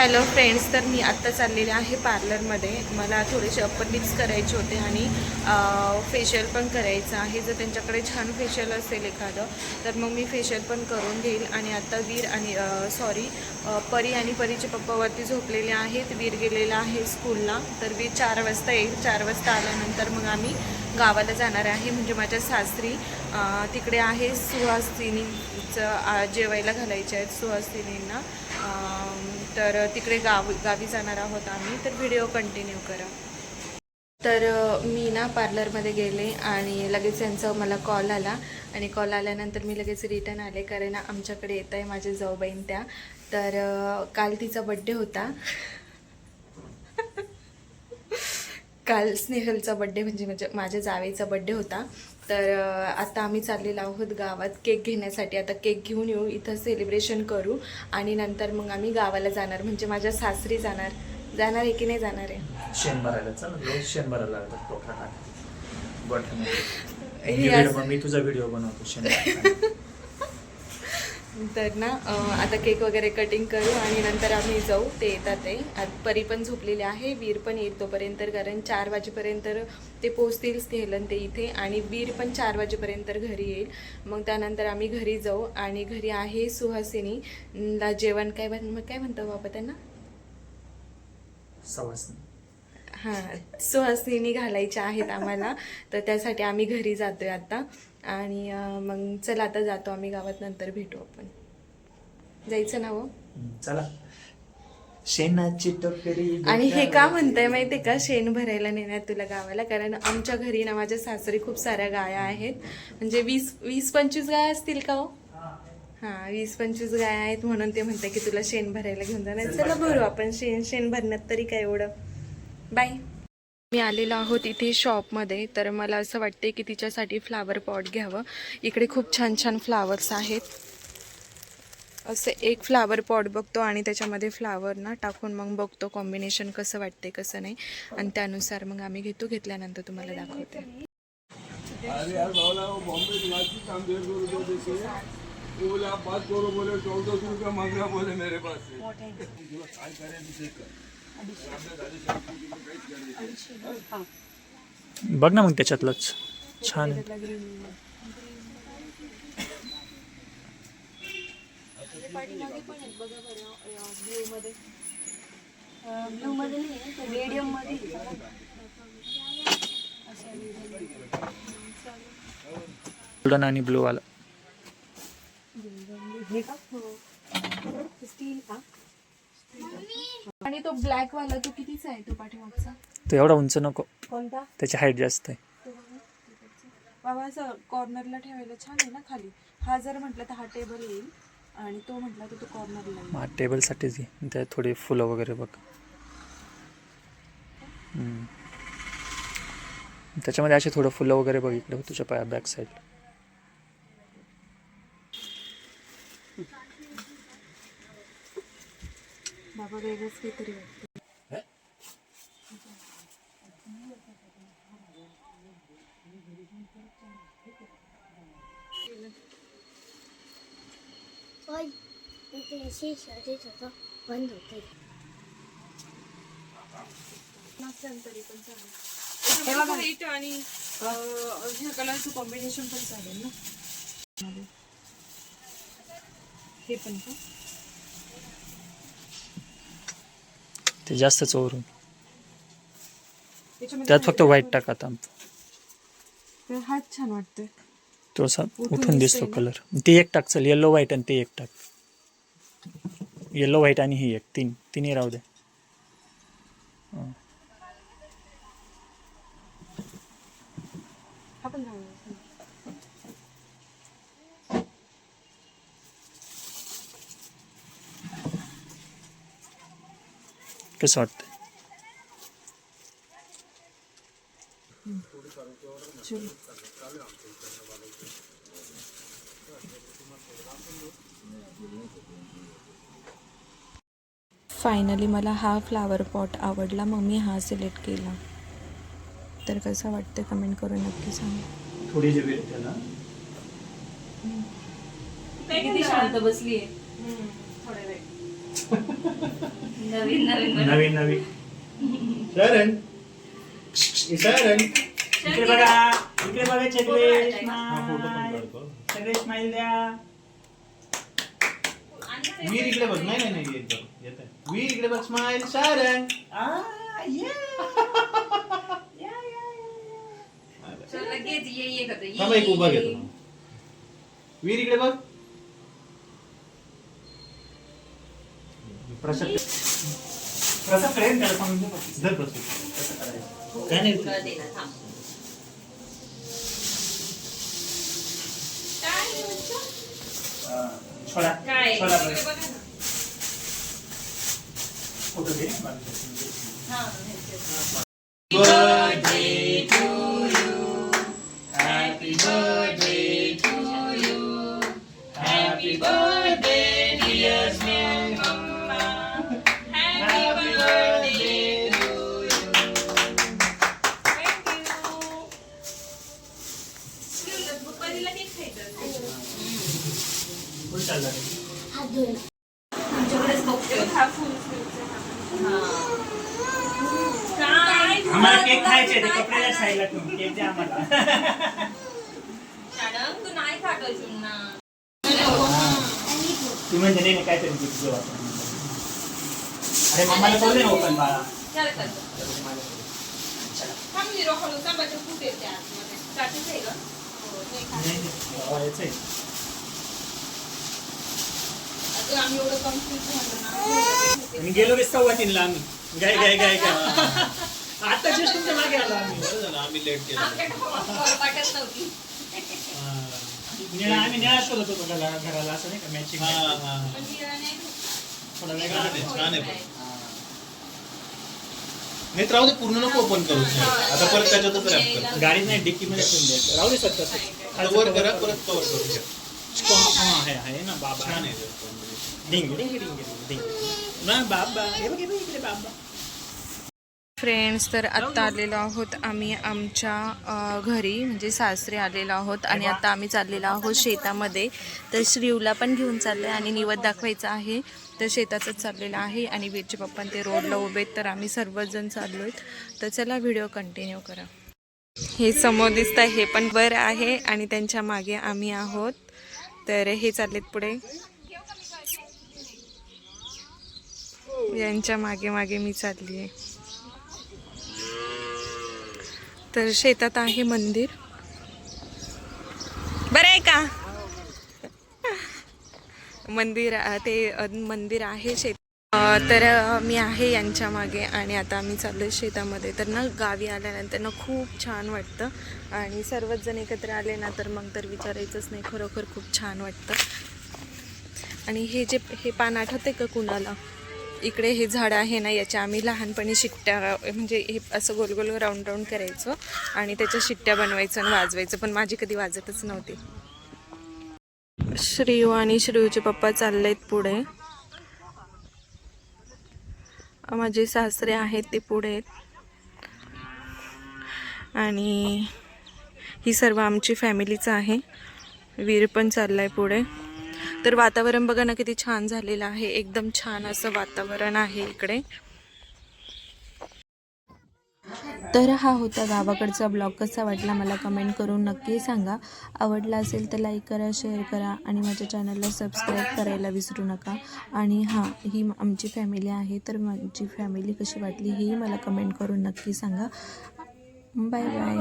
Hello friends तर मी आत्ता चाललेले आहे पार्लरमध्ये मला थोडेसे अप्पर लिप्स करायचे होते आणि फेशियल पण करायचं आहे. जर त्यांच्याकडे छान फेशियल असेल एखादं तर मग मी फेशियल पण करून घेईल. आणि आत्ता वीर आणि सॉरी परी आणि परीचे पप्पावरती झोपलेले आहेत. वीर गेलेला आहे स्कूलला. तर वीर चार वाजता येईल. चार वाजता आल्यानंतर मग आम्ही गावाला जाणार आहे. म्हणजे माझ्या सासरी तिकडे आहे सुहासिनीचं जेवायला घालायचे आहेत सुहासिनींना. तर तिकडे गाव गावी जाणार आहोत आम्ही. तर व्हिडिओ कंटिन्यू करा. तर मी ना पार्लरमध्ये गेले आणि लगेच यांचा मला कॉल आला. आणि कॉल आल्यानंतर मी लगेच रिटर्न आले कारण आमच्याकडे येत आहे माझ्या जाऊबाईन त्या तर काल तिचा बड्डे होता. काल स्नेहलचा बड्डे म्हणजे म्हणजे माझ्या जावेचा बड्डे होता. तर आता आम्ही चाललेलो आहोत गावात. केक घेण्यासाठी आता केक घेऊन येऊ. इथं सेलिब्रेशन करू. आणि नंतर मग आम्ही गावाला जाणार. म्हणजे माझ्या सासरी जाणार. जाणार आहे की नाही जाणार आहे? शेण भरायला चल. रोज शेण भरायला लागतात टोकरा टाकायचं गोठ्यामध्ये हे मी तुझा व्हिडिओ बनवतो शेण. तर ना आता केक वगैरे कटिंग करू आणि नंतर आम्ही जाऊ. ते येतात ते. आत परी पण झोपलेले आहे. वीर पण येईल तोपर्यंत कारण चार वाजेपर्यंत ते पोचतील स्नेहलन ते इथे. आणि वीर पण चार वाजेपर्यंत घरी येईल. मग त्यानंतर आम्ही घरी जाऊ आणि घरी आहे सुहासिनी. ला जेवण काय बन काय म्हणतो बाबा त्यांना? हां सुहासिनी घालायच्या आहेत आम्हाला. तर त्यासाठी आम्ही घरी जातोय आता. आणि मग चला आता जातो आम्ही गावात नंतर भेटू आपण. जायचं ना हो? चला. शेणाची टोकरी आणि हे का म्हणताय माहितीये का? शेण भरायला नेण्यात तुला गावाला कारण आमच्या घरी ना माझ्या सासरी खूप साऱ्या गाया आहेत. म्हणजे वीस वीस पंचवीस गाय असतील का हो? हा वीस पंचवीस गाय आहेत म्हणून ते म्हणते की तुला शेण भरायला घेऊन जाणार. चला भरू आपण शेण शेण भरण्यात तरी काय एवढं. बाय. मी आलेलो आहोत इथे शॉपमध्ये तर मला असं वाटते की तिच्यासाठी फ्लावर पॉट घ्यावं इकडे खूप छान छान फ्लावर्स आहेत असं एक फ्लावर पॉट बघतो आणि त्याच्यामध्ये फ्लावर ना टाकून मग बघतो कॉम्बिनेशन कसं वाटते कसं नाही आणि त्यानुसार मग आम्ही घेतो घेतल्यानंतर तुम्हाला दाखवते बघ ना मग त्याच्यातलंच. छान गोल्डन आणि ब्लू वाला. आणि तो ब्लॅक वाला तो कितीचा आहे? तो पाठीमागचा? तो एवढा उंच नको. कोणता? त्याची हाईट जास्त आहे. बाबा असं कॉर्नरला ठेवायला छान आहे ना खाली. हा जर म्हटलं तर हा टेबल येईल आणि तो म्हटला तर तो कॉर्नरला येईल. मग टेबलसाठीच घे. त्यात थोडी फुलं वगैरे बघ. हम्म. त्याच्यामध्ये असे थोडं फुलं वगैरे बघ इकडे तुझ्या पाया बॅक साईड बाबा वेगळंच काहीतरी वाटतं. होय इथे होतं बंद होते तरी पण चालेल आणि ह्या कलरचं कॉम्बिनेशन पण चालेल ना हे पण का ते जास्त चोरून. त्याच्यामध्ये त्यात फक्त व्हाईट टाका आता हाच छान वाटतंय. थोडासा उठून उठून दिसतो? कलर ते एक टाक चल येल्लो व्हाईट आणि ते एक टाक. येल्लो व्हाईट आणि ही एक तीन तिन्ही राहू दे. पण चांगला कसं वाटतं फायनली मला हा फ्लावर पॉट आवडला. मग मी हा सिलेक्ट केला. तर कसं वाटतं कमेंट करून नक्की सांगा. थोडी जी वेळ त्याला किती शांत बसली आहे नवीन नवीन. नवीन नवीन. इकडे बघा इकडे बघा चकले सगळे स्माइल द्या. वीर इकडे बघ. नाही नाही नाही येत बघ. येत आहे. वीर इकडे बघ स्माइल शरण आ, yeah. लगेच ये ये करतो ये, थांबा एक ये, उभा ये. घेतो वीर इकडे बघ. प्रसाद प्रसाद करेन त्याला सांगून दे. धर प्रसूत. कसं करायचं? काय नाही तुला दे ना, थांब. छोला काय? छोला बरं. फोटो घे आम्हाला केक खायचे ते कपड्याच्या साईडला ठेवून केक द्या आम्हाला. मॅडम तू नाही खात अजून ना ती म्हणजे नाही काहीतरी gift घेऊ आपण अरे मम्माला बोलले ना ओपन बाळा. चल कर थांब झिरो खालून सांबायचं खूप येते आतमध्ये? काचेच आहे गं? हो, नाही खात. नाही नाही लावायचं आहे. अगं, आम्ही गेलो की सव्वा तीनला आम्ही. गाय गाय गाय गाय आता जस्ट तुमच्या मागे आलो आम्ही. बरं झालं आम्ही लेट केलं. निळा आम्ही निळा शोधत होतो घराला घराला असं नाही का मॅचिंग हा थोडा छान वेगळा आहे छान आहे. पण. नाही तर राहू दे पूर्ण नको ओपन करू. आता परत त्याच्यातच रॅप कर. गाडीत नाही डिक्की मध्ये ठेवून द्यायचं. राहू दे सर तसं खालचं वर करा. परत कवर करू. हा आहे आहे ना बाबा छान आहे ते. डिंग डिंग डिंग डिंग ना बाबा हे बघ हे बघ इकडे बाबा फ्रेंड्स तर आत्ता आलेलो आहोत आम्ही आमच्या घरी. म्हणजे सासरे आलेलो आहोत आणि आता आम्ही चाललेलो आहोत शेतामध्ये. तर श्रीवला पण घेऊन चाललं आहे आणि निवद दाखवायचं आहे. तर शेताचंच चाललेलं आहे आणि वीरचे पप्पा ते रोडला उभे तर आम्ही सर्वजण चाललो आहेत तर चला व्हिडिओ कंटिन्यू करा. हे समोर दिसत आहे हे पण वर आहे आणि त्यांच्या मागे आम्ही आहोत. तर हे चाललेत पुढे. यांच्या मागे मागे मी चालली आहे. तर शेतात आहे मंदिर. बरं आहे का? मंदिर ते मंदिर आहे शेत तर मी आहे यांच्या मागे आणि आता आम्ही चाललो आहे शेतामध्ये. तर ना गावी आल्यानंतर ना खूप छान वाटतं. आणि सर्वच जण एकत्र आले ना तर मग तर विचारायचंच नाही. खरोखर खूप छान वाटतं. आणि हे जे हे पान आठवते का कुणाला? इकडे हे झाड आहे ना याच्या आम्ही लहानपणी शिट्ट्या म्हणजे हे असं गोल गोल राऊंड राऊंड करायचो. आणि त्याच्या शिट्ट्या बनवायचं आणि वाजवायचं पण माझी कधी वाजतच नव्हती. श्रीयू आणि श्रीयूचे पप्पा चाललेत पुढे. माझे सासरे आहेत ते पुढे आहेत. आणि ही सर्व आमची फॅमिलीच आहे. वीर पण चाललाय पुढे. तर वातावरण बघा ना किती छान झालेलं आहे. एकदम छान असं वातावरण आहे इकडे. तर हा होता गावाकडचा ब्लॉग. कसा वाटला मला कमेंट करून नक्की सांगा. आवडला असेल तर लाईक करा शेअर करा आणि माझ्या चॅनलला सबस्क्राईब करायला विसरू नका. आणि हां ही आमची फॅमिली आहे तर माझी फॅमिली कशी वाटली हेही मला कमेंट करून नक्की सांगा. Bye bye.